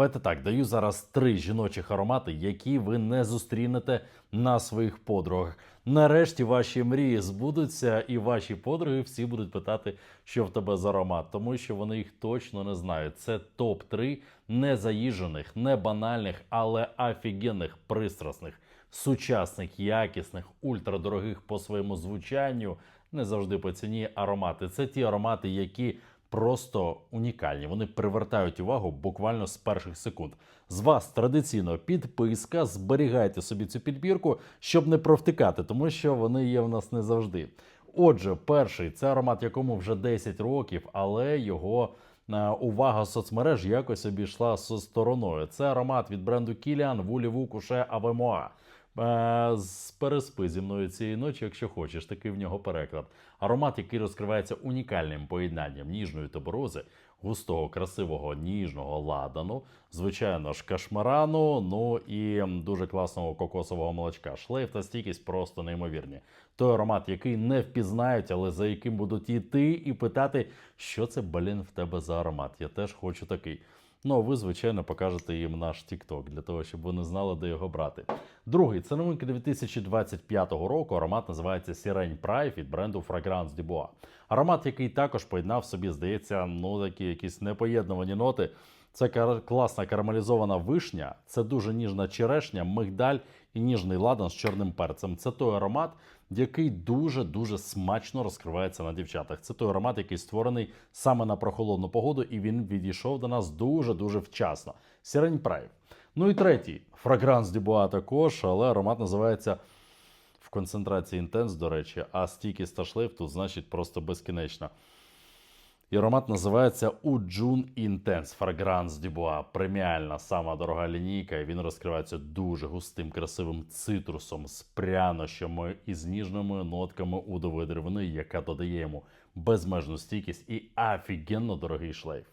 Давайте так, даю зараз три жіночих аромати, які ви не зустрінете на своїх подругах. Нарешті ваші мрії збудуться, і ваші подруги всі будуть питати, що в тебе за аромат, тому що вони їх точно не знають. Це топ 3 незаїжених, не банальних, але офігенних, пристрасних, сучасних, якісних, ультрадорогих по своєму звучанню, не завжди по ціні аромати. Це ті аромати, які просто унікальні. Вони привертають увагу буквально з перших секунд. З вас традиційно підписка. Зберігайте собі цю підбірку, щоб не провтикати, тому що вони є в нас не завжди. Отже, перший це аромат, якому вже 10 років, але його е, увага соцмереж якось обійшла зі стороною. Це аромат від бренду Kilian Вулі Куше Авемоа. Е, Переспи зі мною цієї ночі, якщо хочеш, такий в нього переклад. Аромат, який розкривається унікальним поєднанням ніжної туберози, густого, красивого ніжного ладану, звичайно ж кашмарану, ну і дуже класного кокосового молочка. Шлейф та стійкість просто неймовірні. Той аромат, який не впізнають, але за яким будуть йти і питати, що це, блін, в тебе за аромат. Я теж хочу такий. Ну, а ви, звичайно, покажете їм наш TikTok, для того, щоб вони знали, де його брати. Другий це новинка 2025 року. Аромат називається Сірень Прайв від бренду Fragrance Dubois. Аромат, який також поєднав собі, здається, ну такі якісь непоєднувані ноти. Це класна карамелізована вишня, це дуже ніжна черешня, мигдаль і ніжний ладан з чорним перцем. Це той аромат, який дуже дуже смачно розкривається на дівчатах. Це той аромат, який створений саме на прохолодну погоду, і він відійшов до нас дуже дуже вчасно. Сірень Прайв. Ну і третій фрагранс Дюбуа також, але аромат називається в концентрації інтенс, до речі, а стійкість та шлейф тут значить просто безкінечно. І аромат називається Уджун Intense Fragrance Dubois. Преміальна, сама дорога лінійка. Він розкривається дуже густим, красивим цитрусом з прянощами і з ніжними нотками удової деревини, яка додає йому безмежну стійкість і офігенно дорогий шлейф.